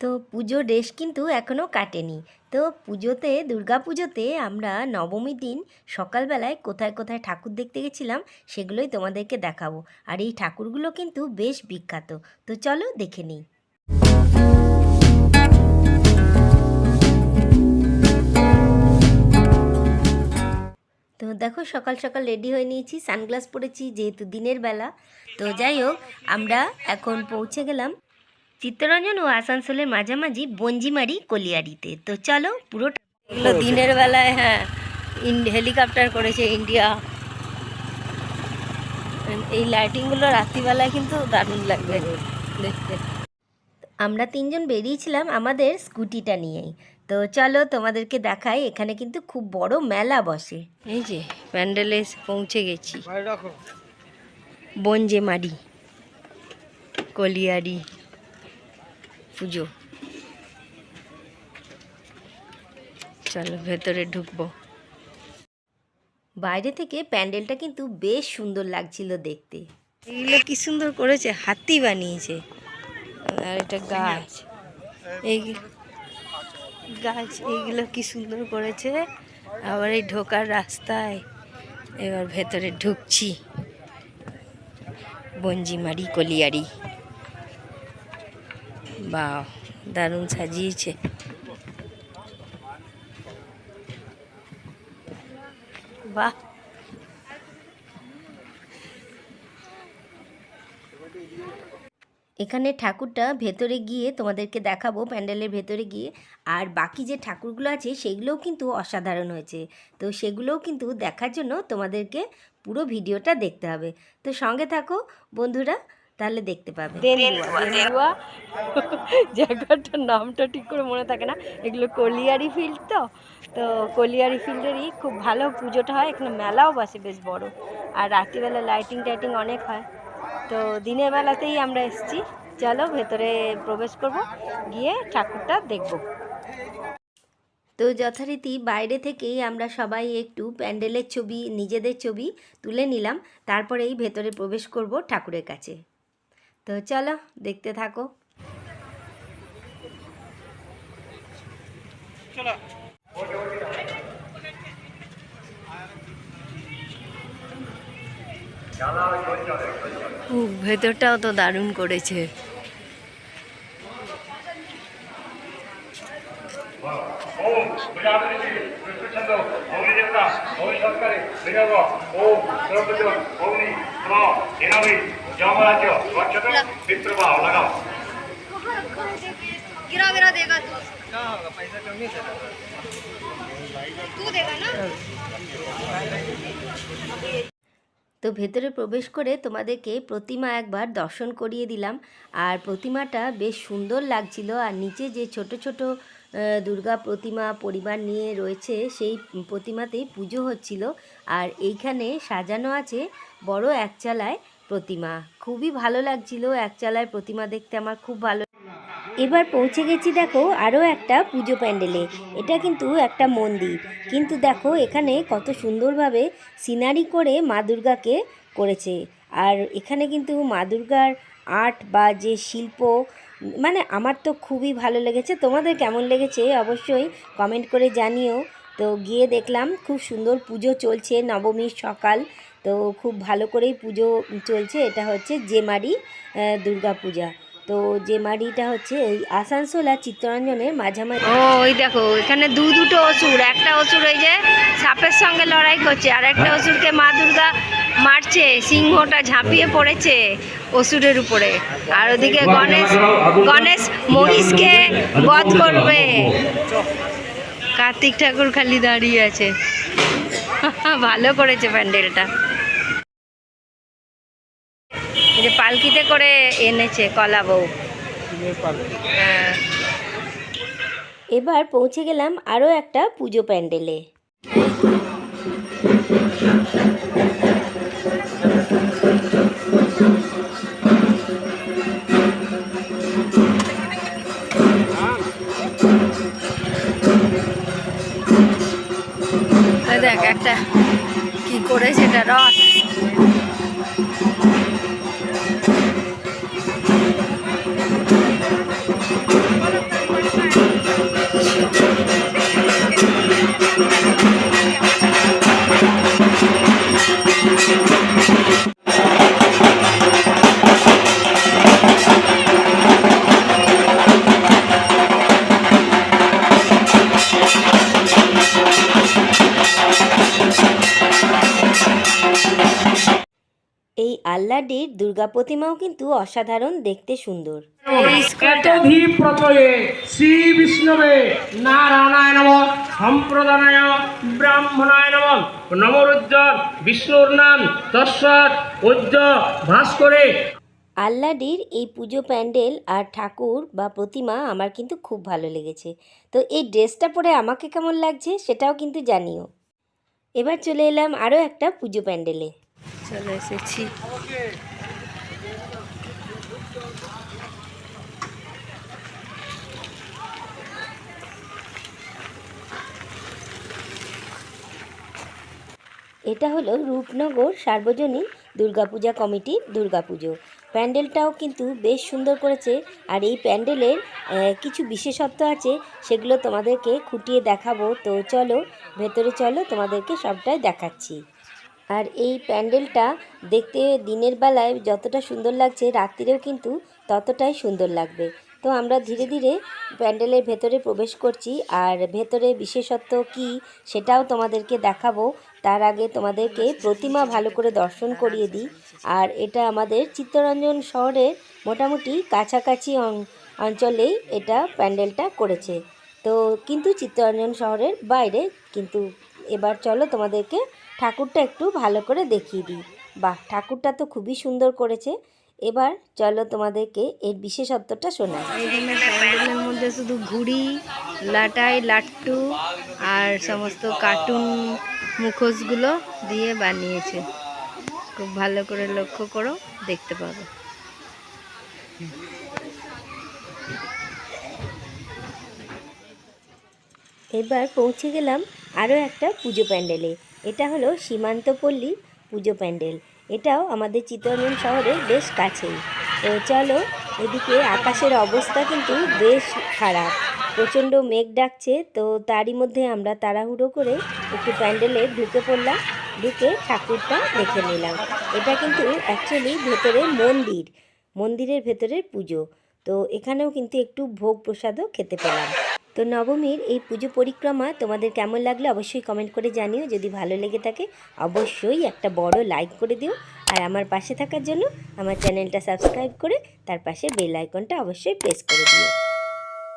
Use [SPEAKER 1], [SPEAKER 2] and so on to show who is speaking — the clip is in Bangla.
[SPEAKER 1] তো পুজোর ড্রেস কিন্তু এখনও কাটেনি। তো পুজোতে, দুর্গা পুজোতে আমরা নবমীর দিন সকালবেলায় কোথায় কোথায় ঠাকুর দেখতে গেছিলাম সেগুলোই তোমাদেরকে দেখাবো। আর এই ঠাকুরগুলো কিন্তু বেশ বিখ্যাত। তো চলো দেখে নিই। তো দেখো সকাল সকাল রেডি হয়ে নিয়েছি, সানগ্লাস পরেছি, যেহেতু দিনের বেলা। তো যাই হোক, আমরা এখন পৌঁছে গেলাম চিত্তরঞ্জন ও আসানসোলের মাঝামাঝি বঞ্জিমারি কলিয়ারিতে। তো চলো পুরোটা এগুলো দিনের বেলায় হ্যাঁ হেলিকপ্টার করেছে ইন্ডিয়া। এই লাইটিংগুলো রাত্রিবেলায় কিন্তু দারুণ লাগবে। দেখতে। আমরা তিনজন বেরিয়েছিলাম আমাদের স্কুটিটা নিয়েই। তো চলো তোমাদেরকে দেখাই এখানে কিন্তু খুব বড় মেলা বসে। এই যে প্যান্ডেলে এসে পৌঁছে গেছি। বঞ্জেমারি কলিয়ারি। পুজো। চলো, ভেতরে ঢুকবো। বাইরে থেকে প্যান্ডেলটা কিন্তু বেশ সুন্দর লাগছিল দেখতে। এগুলো কি সুন্দর করেছে, হাতি বানিয়েছে। আর এটা গাছ। এই গাছ এইগুলো কি সুন্দর করেছে। আবার এই ঢোকার রাস্তায়। এবার ভেতরে ঢুকছি। বঞ্জিমারি কলিয়ারি। বা দারুণ সাজিয়েছে। বাহ! এখানে ঠাকুরটা ভেতরে গিয়ে তোমাদেরকে দেখাবো, প্যান্ডেলের ভেতরে গিয়ে। আর বাকি যে ঠাকুরগুলো আছে, সেগুলোও কিন্তু অসাধারণ হয়েছে। তো সেগুলোও কিন্তু দেখার জন্য তোমাদেরকে পুরো ভিডিওটা দেখতে হবে। তো সঙ্গে থাকো বন্ধুরা তাহলে দেখতে পাবে। জায়গাটার নামটা ঠিক করে মনে থাকে না। এগুলো কলিয়ারি ফিল্ড তো। তো কলিয়ারি ফিল্ডেরই খুব ভালো পুজোটা হয়। এখানে মেলাও বসে বেশ বড়। আর রাত্রিবেলা লাইটিং টাইটিং অনেক হয়। তো দিনের বেলাতেই আমরা এসেছি। চলো ভেতরে প্রবেশ করব। গিয়ে ঠাকুরটা দেখব। তো যথারীতি বাইরে থেকেই আমরা সবাই একটু প্যান্ডেলের ছবি নিজেদের ছবি তুলে নিলাম। তারপরেই ভেতরে প্রবেশ করব ঠাকুরের কাছে। তো চলো দেখতে থাকো ও ভেতরটাও তো দারুণ করেছে
[SPEAKER 2] ওম প্রজাপতি কৃষ্ণচন্দ্র গৌরী দেবতা গৌরী সরকারে বিনব ওম দ্রৌপদী অগ্নি স্ম এনবি যমরাজ্য গচ্ছত বিপ্রভা লাগাও
[SPEAKER 3] गिरा गिरा देगा तू तू देगा ना
[SPEAKER 1] তো ভেতরে প্রবেশ করে তোমাদেরকে প্রতিমা একবার দর্শন করিয়ে দিলাম আর প্রতিমাটা বেশ সুন্দর লাগছিল আর নিচে যে ছোট ছোট আহ, দুর্গা প্রতিমা পরিবার নিয়ে রয়েছে সেই প্রতিমাতেই পুজো হচ্ছিল আর এইখানে সাজানো আছে বড় একচালায় প্রতিমা। খুবই ভালো লাগছিল একচালায় প্রতিমা দেখতে, আমার খুব ভালো এবার পৌঁছে গেছি দেখো আরও একটা পুজো প্যান্ডেলে। এটা কিন্তু একটা মন্দির। কিন্তু দেখো এখানে কত সুন্দরভাবে সিনারি করে মা দুর্গাকে করেছে। আর এখানে কিন্তু মা দুর্গার আর্ট বা যে শিল্প মানে আমার তো খুবই ভালো লেগেছে। তোমাদের কেমন লেগেছে অবশ্যই কমেন্ট করে জানিও। তো গিয়ে দেখলাম খুব সুন্দর পুজো চলছে নবমীর সকাল। তো খুব ভালো করেই পুজো চলছে। এটা হচ্ছে জেমারি দুর্গা পূজা তো যে মাড়িটা হচ্ছে এই আসানসোল আর চিত্তরঞ্জনের মাঝামাঝি। ও ওই দেখো এখানে দু দুটো অসুর একটা অসুর ওই যে সাপের সঙ্গে লড়াই করছে আর একটা অসুরকে মা দুর্গা মারছে সিংহটা ঝাঁপিয়ে পড়েছে অসুরের উপরে। আর ওদিকে গণেশ গণেশ মহিষকে বধ করবে। কার্তিক ঠাকুর খালি দাঁড়িয়ে আছে। ভালো করেছে প্যান্ডেলটা। পালকিতে করে এনেছে কলা বউ। হ্যাঁ। এবার পৌঁছে গেলাম আরও একটা পুজো প্যান্ডেলে। দেখ একটা কি করেছে এটা রথ। আল্লাডির দুর্গা প্রতিমাও কিন্তু অসাধারণ দেখতে সুন্দর।
[SPEAKER 4] শ্রী বিষ্ণবে নারায়ণায় নম সম্প্রদানায় ব্রাহ্মণায় নম নমরুজ্জ্বল বিষ্ণুর নাম তস্মাৎ উজ্জ ভাস্করে।
[SPEAKER 1] আল্লাডির এই পুজো প্যান্ডেল আর ঠাকুর বা প্রতিমা আমার কিন্তু খুব ভালো লেগেছে। তো এই ড্রেসটা পরে আমাকে কেমন লাগছে সেটাও কিন্তু জানিও। এবার চলে এলাম আরও একটা পুজো প্যান্ডেলে। চলে এসেছি। এটা হলো রূপনগর সার্বজনীন দুর্গাপূজা কমিটির দুর্গাপুজো। প্যান্ডেলটাও কিন্তু বেশ সুন্দর করেছে আর এই প্যান্ডেলের কিছু বিশেষত্ব আছে, সেগুলো তোমাদেরকে খুঁটিয়ে দেখাবো। তো চলো, ভেতরে চলো, তোমাদেরকে সবটাই দেখাচ্ছি। আর এই প্যান্ডেলটা দেখতে দিনের বেলায় যতটা সুন্দর লাগছে, রাত্রিরেও কিন্তু ততটাই সুন্দর লাগবে। তো আমরা ধীরে ধীরে প্যান্ডেলের ভেতরে প্রবেশ করছি, আর ভেতরে বিশেষত্ব কি সেটাও তোমাদেরকে দেখাবো। তার আগে তোমাদেরকে প্রতিমা ভালো করে দর্শন করিয়ে দিই, আর এটা আমাদের চিত্তরঞ্জন শহরের মোটামুটি কাছাকাছি অঞ্চলেই এটা প্যান্ডেলটা করেছে। তো কিন্তু চিত্তরঞ্জন শহরের বাইরে কিন্তু এবার চলো তোমাদেরকে ঠাকুরটা একটু ভালো করে দেখিয়ে দিই। বাহ ঠাকুরটা তো খুবই সুন্দর করেছে। এবার চলো তোমাদেরকে এর বিশেষত্বটা শোনাই।
[SPEAKER 5] এখানে প্যান্ডেলের মধ্যে শুধু ঘুড়ি লাটাই লাট্টু আর সমস্ত কার্টুন মুখোশগুলো দিয়ে বানিয়েছে। খুব ভালো করে লক্ষ্য করো দেখতে পাবে।
[SPEAKER 1] এবার পৌঁছে গেলাম আরও একটা পুজো প্যান্ডেলে। এটা হলো সীমান্তপল্লী পুজো প্যান্ডেল। এটাও আমাদের চিত্তরঞ্জন শহরের বেশ কাছেই। তো চলো, এদিকে আকাশের অবস্থা কিন্তু বেশ খারাপ। প্রচণ্ড মেঘ ডাকছে, তো তারই মধ্যে আমরা তাড়াহুড়ো করে একটু প্যান্ডেলে ঢুকে পড়লাম, ঢুকে ঠাকুরটা দেখে নিলাম। এটা কিন্তু অ্যাকচুয়ালি ভেতরে মন্দির, মন্দিরের ভেতরের পুজো। তো এখানেও কিন্তু একটু ভোগ প্রসাদও খেতে পেলাম। তো নবমীর এই পুজো পরিক্রমা তোমাদের কেমন লাগল অবশ্যই কমেন্ট করে জানিও। যদি ভালো লেগে থাকে, অবশ্যই একটা বড় লাইক করে দিও। আর আমার পাশে থাকার জন্য আমার চ্যানেলটা সাবস্ক্রাইব করে তার পাশে বেল আইকনটা অবশ্যই প্রেস করে দিও।